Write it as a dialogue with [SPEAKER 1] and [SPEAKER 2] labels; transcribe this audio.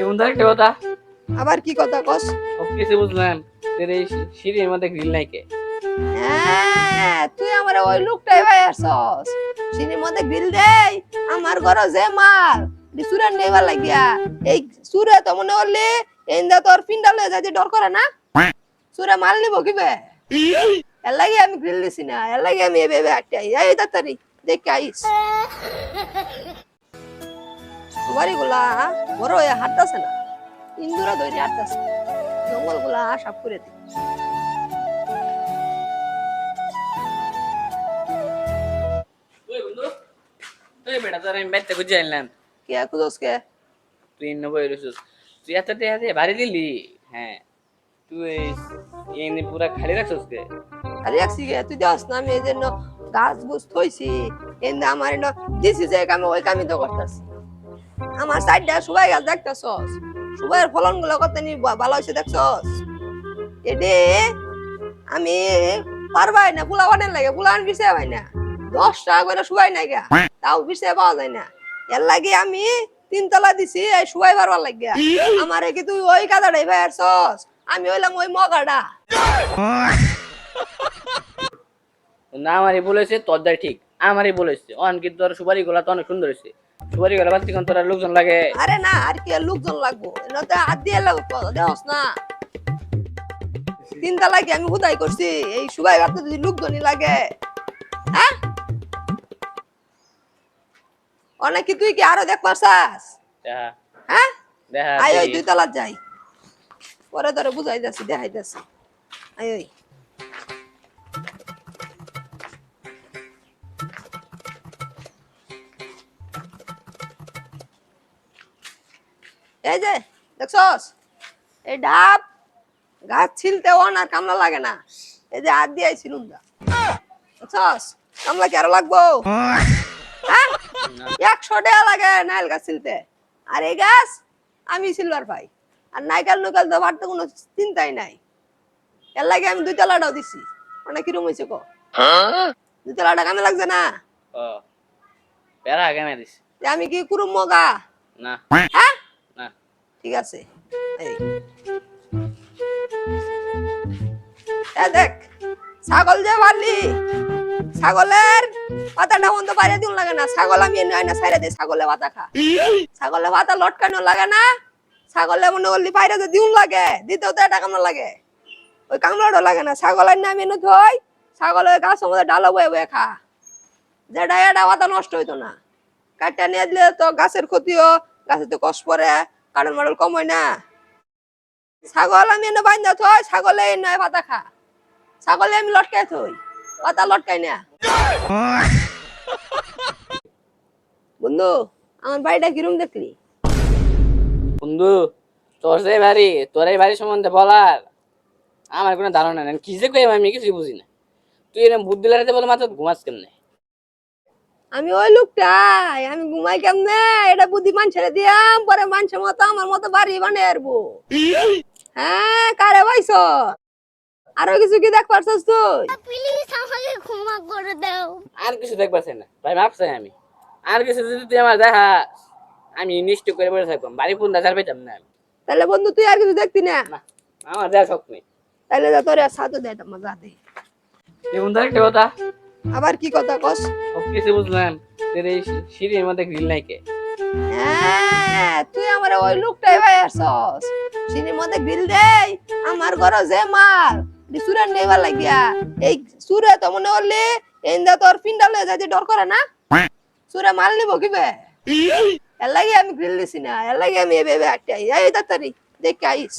[SPEAKER 1] একটা কথা?
[SPEAKER 2] আবার কি কথা কস?
[SPEAKER 1] কিছু বুঝলাম। তোর এই সিঁড়ির মধ্যে গ্রিল নাই কে?
[SPEAKER 2] হ্যাঁ তুই আমার ওই লোকটাই ভাই আসছস। সিনের মধ্যে গ্রিল দেই আমার ঘর যে মাল সুরের নেবার লাগিয়া। এই সুরে তো মনে হলে এন্দা তোর পিন্ডালে যাতে ডর করে না? সুরে মাল নিব কিবে? এর লাগে আমি গ্রিল দিছি না এর লাগে আমি এভাবে আটটাই এই তাড়াতাড়ি দেখে আইস। বাড়ি গুলা বড় হয়ে হাঁটতেছে না। ইন্দুরা দৈরি হাঁটতেছে। জঙ্গলগুলা সাফ করে দিই
[SPEAKER 1] বেটা তোর আমি বাইতে খুঁজে আনলাম।
[SPEAKER 2] কে খুঁজোস কে?
[SPEAKER 1] তুই নবই রসুস তুই এত টেহা দিয়ে ভারী দিলি? হ্যাঁ। তুই পুরা খালি রাখছিস কে?
[SPEAKER 2] আরে এক সিগে তুই যাস না আমি এই জন্য গাছ গুছ থইছি। আমার এনে দিছি যে কামে ওই কামই তো করতেছি। আমার সাইডটা সবাই গাছ দেখতেছস? সবাইয়ের ফলনগুলো কত নি ভালো হয়েছে দেখছস? এডে, আমি পারবাই না বুলা বানান লাগে বুলান বিছে পাই না। দশ টাকা করে শুবাই না গা, তাও বিছে পাওয়া যায় না। এর লাগে আমি তিনতলা দিছি, এই শুবাই পারবার লাগিয়া। আমারে কি তুই ওই কাদাটাই ভাই আসছস আমি হইলাম ওই মগাটা।
[SPEAKER 1] না, আমারই বলেছে তোর ঠিক। আমারই বলেছে অন, কিন্তু সুপারি গোলা তো অনেক সুন্দর হয়েছে। বাড়তি কোন তোর লোকজন লাগে?
[SPEAKER 2] আরে না আর কি লোকজন লাগবো? হাত দিয়ে লাগবো দেহস না। তিনটা লাগে আমি হুদাই করছি? এই সুবাই যদি লোকজনই লাগে। হ্যাঁ? অনেক তুই কি আরও দেখ পারছাস? হ্যাঁ? আয় ওই দুই তলার যাই। পরে ধরে বুঝাই যাচ্ছি দেখাই যাচ্ছি আয় ওই। এই যে দেখছস? এই ডাব গাছ ছিলতে অন আর কামলা লাগে না। এই যে হাত দিয়ে ছিলুম দা দেখছস? কামলা কি আরও লাগবো? হ্যাঁ? একশো টাকা লাগে নাইল গাছ ছিলতে। আর এই গাছ আমি সিলভার পাই। আর নাইকাল নুকাল তো কোনো চিন্তাই নাই। এর লাগে আমি দুই তলাটাও দিছি। অনেক কিরম হয়েছে কো? দুই তলাটা কামে লাগছে না?
[SPEAKER 1] প্যারা
[SPEAKER 2] যে আমি কি কুরুম মগা?
[SPEAKER 1] না।
[SPEAKER 2] হ্যাঁ? ঠিক আছে? দেখ, ছাগল যে পারলি ছাগলের পাতাটা দিন লাগে না। ছাগল আমি সাইরে দিই, ছাগলে পাতা খা। ছাগলে পাতা লটকানো লাগে না, ছাগলে মনে করলি বাইরে যে দিন লাগে, দিতেও তো এটা কামড় লাগে। ওই কামড়াটা লাগে না। ছাগল আইনা আমি এনে থই ছাগল ওই গাছের মধ্যে ডালো বয়ে বয়ে খা। যেটা এটা পাতা নষ্ট হইতো না। কাটটা নিয়ে দিলে তো গাছের ক্ষতিও, গাছে তো কষ্ট পরে কারণ মডেল কম হয় না। ছাগল আমি এনে বাইন্দা থই, ছাগলে নয় পাতা খা। ছাগলে আমি লটকাই থই, পাতা লটকাই না। বন্ধু, আমার বাড়িটা কিরম দেখলি?
[SPEAKER 1] বন্ধু, তোর যে বাড়ি, তোর এই বাড়ির সম্বন্ধে বলার আমার কোনো ধারণা নেই। কি যে কই আমি কিছুই বুঝি না। তুই এরকম বুদ্ধি লাগাতে বলে মাত্র ঘুমাস কেমনে?
[SPEAKER 2] আমি ওই লোকটাই আমি ঘুমাই কেমনে? এটা বুদ্ধিমান ছেড়ে দিয়াম পরে মানুষের মতো আমার মতো বাড়ি বানিয়ে আসব হ্যাঁ কারে পাইছ? আরও কিছু কি দেখ পারছস তুই?
[SPEAKER 3] প্লিজ আমাকে ক্ষমা করে দাও।
[SPEAKER 1] আর কিছু দেখবার চাই না। ভাই ভাবছি আমি। আর কিছু যদি তুই আমার দেখাস আমি নিশ্চয় করে বসে থাকবাম বাড়ি ফোন দেখার পেতাম না
[SPEAKER 2] তাহলে বন্ধু তুই আর কিছু দেখতি
[SPEAKER 1] না? আমার দেখা শখ নেই।
[SPEAKER 2] তাহলে যা তোর সাথে দেয় তোমার যাতে
[SPEAKER 1] দেখুন তো একটা কথা।
[SPEAKER 2] আবার কি কথা কস?
[SPEAKER 1] সব কিছু বুঝলাম। তোর এই সিঁড়ির মধ্যে গ্রিল নাই কে?
[SPEAKER 2] হ্যাঁ তুই আমার ওই লোকটাই ভাই আসছস। সিনের মধ্যে গ্রিল দেই আমার ঘর যে মাল সুরে নেবার লাগিয়া। এই সুরে তো মনে হলে এন্দা তোর পিন্ডালে যাতে ডর করে না? সুরে মাল নিব কিবে? এর লাগে আমি গ্রিল দিছি না এর লাগে আমি এভাবে আটটাই এই তাড়াতাড়ি দেখে আইস।